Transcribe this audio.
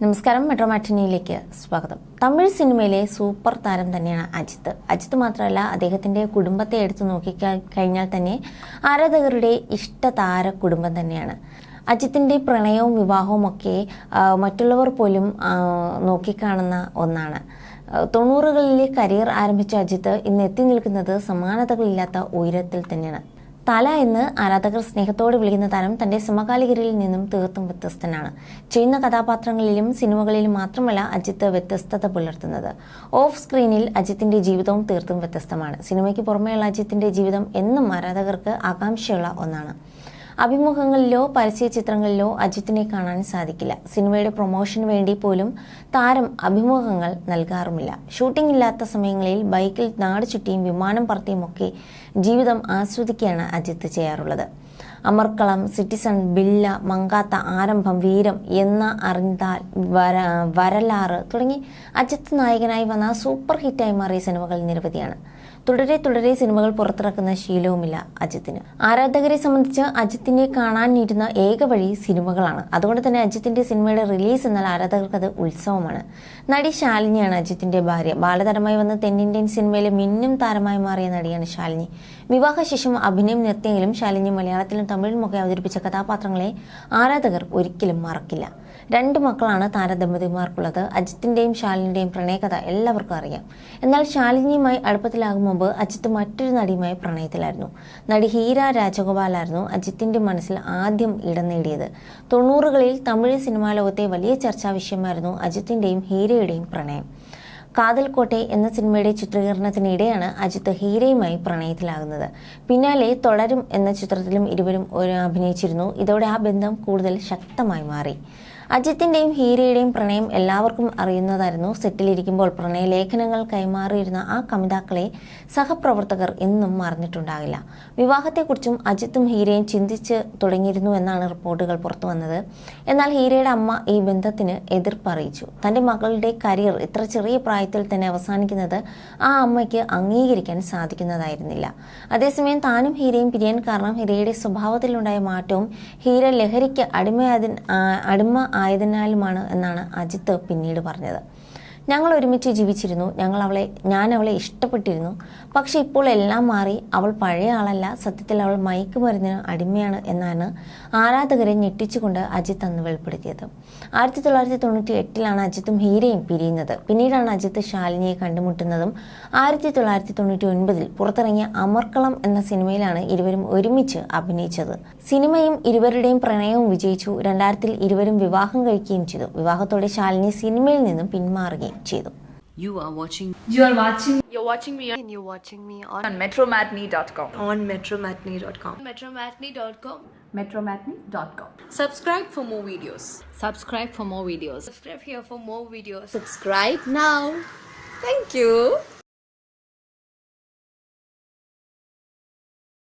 നമസ്കാരം മെട്രോ മാറ്റിനിയിലേക്ക് സ്വാഗതം. തമിഴ് സിനിമയിലെ സൂപ്പർ താരം തന്നെയാണ് അജിത്ത്. അജിത്ത് മാത്രമല്ല അദ്ദേഹത്തിന്റെ കുടുംബത്തെ എടുത്തു നോക്കി കഴിഞ്ഞാൽ തന്നെ ആരാധകരുടെ ഇഷ്ടതാര കുടുംബം തന്നെയാണ്. അജിത്തിന്റെ പ്രണയവും വിവാഹവും ഒക്കെ മറ്റുള്ളവർ പോലും നോക്കിക്കാണുന്ന ഒന്നാണ്. തൊണ്ണൂറുകളിലെ കരിയർ ആരംഭിച്ച അജിത്ത് ഇന്ന് എത്തി നിൽക്കുന്നത് സമാനതകളില്ലാത്ത ഉയരത്തിൽ തന്നെയാണ്. തല എന്ന് ആരാധകർ സ്നേഹത്തോട് വിളിക്കുന്ന താരം തന്റെ സമകാലികരിൽ നിന്നും തീർത്തും വ്യത്യസ്തനാണ്. ചെയ്യുന്ന കഥാപാത്രങ്ങളിലും സിനിമകളിലും മാത്രമല്ല അജിത്ത് വ്യത്യസ്തത പുലർത്തുന്നത്. ഓഫ് സ്ക്രീനിൽ അജിത്തിന്റെ ജീവിതവും തീർത്തും വ്യത്യസ്തമാണ്. സിനിമയ്ക്ക് പുറമെയുള്ള അജിത്തിന്റെ ജീവിതം എന്നും ആരാധകർക്ക് ആകാംക്ഷയുള്ള ഒന്നാണ്. അഭിമുഖങ്ങളിലോ പരസ്യ ചിത്രങ്ങളിലോ അജിത്തിനെ കാണാൻ സാധിക്കില്ല. സിനിമയുടെ പ്രൊമോഷന് വേണ്ടി പോലും താരം അഭിമുഖങ്ങൾ നൽകാറുമില്ല. ഷൂട്ടിംഗ് ഇല്ലാത്ത സമയങ്ങളിൽ ബൈക്കിൽ നാട് ചുറ്റിയും വിമാനം പറത്തിയും ഒക്കെ ജീവിതം ആസ്വദിക്കുകയാണ് അജിത്ത് ചെയ്യാറുള്ളത്. അമർക്കളം സിറ്റിസൺ ബില്ല മങ്കാത്ത ആരംഭം വീരം എന്ന അറിഞ്ഞാൽ വര വരലാറ് തുടങ്ങി അജിത്ത് നായകനായി വന്ന സൂപ്പർ ഹിറ്റായി മാറിയ സിനിമകൾ നിരവധിയാണ്. തുടരെ തുടരെ സിനിമകൾ പുറത്തിറക്കുന്ന ശീലവുമില്ല അജിത്തിന്. ആരാധകരെ സംബന്ധിച്ച് അജിത്തിനെ കാണാനിരുന്ന ഏക വഴി സിനിമകളാണ്. അതുകൊണ്ട് തന്നെ അജിത്തിന്റെ സിനിമയുടെ റിലീസ് എന്നാൽ ആരാധകർക്ക് അത് ഉത്സവമാണ്. നടി ശാലിനിയാണ് അജിത്തിന്റെ ഭാര്യ. ബാലതാരമായി വന്ന തെന്നിന്ത്യൻ സിനിമയിലെ മിന്നും താരമായി മാറിയ നടിയാണ് ശാലിനി. വിവാഹശേഷം അഭിനയം നിർത്തിയെങ്കിലും ശാലിനി മലയാളത്തിലും തമിഴിലുമൊക്കെ അവതരിപ്പിച്ച കഥാപാത്രങ്ങളെ ആരാധകർ ഒരിക്കലും മറക്കില്ല. രണ്ട് മക്കളാണ് താരദമ്പതിമാർക്കുള്ളത്. അജിത്തിന്റെയും ശാലിനിയുടെയും പ്രണയകഥ എല്ലാവർക്കും അറിയാം. എന്നാൽ ശാലിനിയുമായി അടുപ്പത്തിലാകും മുമ്പ് അജിത്ത് മറ്റൊരു നടിയുമായി പ്രണയത്തിലായിരുന്നു. നടി ഹീര രാജഗോപാലായിരുന്നു അജിത്തിന്റെ മനസ്സിൽ ആദ്യം ഇടം നേടിയത്. തൊണ്ണൂറുകളിൽ തമിഴ് സിനിമാ ലോകത്തെ വലിയ ചർച്ചാ വിഷയമായിരുന്നു അജിത്തിന്റെയും ഹീരയുടെയും പ്രണയം. കാതൽ കോട്ടെ എന്ന സിനിമയുടെ ചിത്രീകരണത്തിനിടെയാണ് അജിത്ത് ഹീരയുമായി പ്രണയത്തിലാകുന്നത്. പിന്നാലെ തുടരും എന്ന ചിത്രത്തിലും ഇരുവരും അഭിനയിച്ചിരുന്നു. ഇതോടെ ആ ബന്ധം കൂടുതൽ ശക്തമായി മാറി. അജിത്തിന്റെയും ഹീരയുടെയും പ്രണയം എല്ലാവർക്കും അറിയുന്നതായിരുന്നു. സെറ്റിലിരിക്കുമ്പോൾ പ്രണയലേഖനങ്ങൾ കൈമാറിയിരുന്ന ആ കമിതാക്കളെ സഹപ്രവർത്തകർ എന്നും മറന്നിട്ടുണ്ടാകില്ല. വിവാഹത്തെക്കുറിച്ചും അജിത്തും ഹീരയും ചിന്തിച്ച് തുടങ്ങിയിരുന്നു എന്നാണ് റിപ്പോർട്ടുകൾ പുറത്തു വന്നത്. എന്നാൽ ഹീരയുടെ അമ്മ ഈ ബന്ധത്തിന് എതിർപ്പ് അറിയിച്ചു. തന്റെ മകളുടെ കരിയർ ഇത്ര ചെറിയ പ്രായത്തിൽ തന്നെ അവസാനിക്കുന്നത് ആ അമ്മയ്ക്ക് അംഗീകരിക്കാൻ സാധിക്കുന്നതായിരുന്നില്ല. അതേസമയം താനും ഹീരയും പിരിയാൻ കാരണം ഹീരയുടെ സ്വഭാവത്തിലുണ്ടായ മാറ്റവും ഹീര ലഹരിക്ക് അടിമയാതി അടിമ ആയതിനാലുമാണ് എന്നാണ് അജിത്ത് പിന്നീട് പറഞ്ഞത്. ഞങ്ങൾ ഒരുമിച്ച് ജീവിച്ചിരുന്നു. ഞങ്ങൾ അവളെ ഞാൻ അവളെ ഇഷ്ടപ്പെട്ടിരുന്നു. പക്ഷേ ഇപ്പോൾ എല്ലാം മാറി. അവൾ പഴയ ആളല്ല. സത്യത്തിൽ അവൾ മയക്കുമരുന്നിന് അടിമയാണ് എന്നാണ് ആരാധകരെ ഞെട്ടിച്ചുകൊണ്ട് അജിത്ത് അന്ന് വെളിപ്പെടുത്തിയത്. ആയിരത്തി തൊള്ളായിരത്തി തൊണ്ണൂറ്റി എട്ടിലാണ് അജിത്തും ഹീരയും പിരിയുന്നത്. പിന്നീടാണ് അജിത്ത് ശാലിനിയെ കണ്ടുമുട്ടുന്നതും ആയിരത്തി തൊള്ളായിരത്തി തൊണ്ണൂറ്റി ഒൻപതിൽ പുറത്തിറങ്ങിയ അമർക്കളം എന്ന സിനിമയിലാണ് ഇരുവരും ഒരുമിച്ച് അഭിനയിച്ചത്. സിനിമയും ഇരുവരുടെയും പ്രണയവും വിജയിച്ചു. രണ്ടായിരത്തിൽ ഇരുവരും വിവാഹം കഴിക്കുകയും ചെയ്തു. വിവാഹത്തോടെ ശാലിനി സിനിമയിൽ നിന്നും പിന്മാറുകയും ചെയ്തു You are watching You are watching You're watching me and you're watching me on on metromatney.com. on metromatney.com. metromatney.com. Metromatney.com. Subscribe for more videos. Subscribe for more videos. Subscribe here for more videos. Subscribe now. Thank you.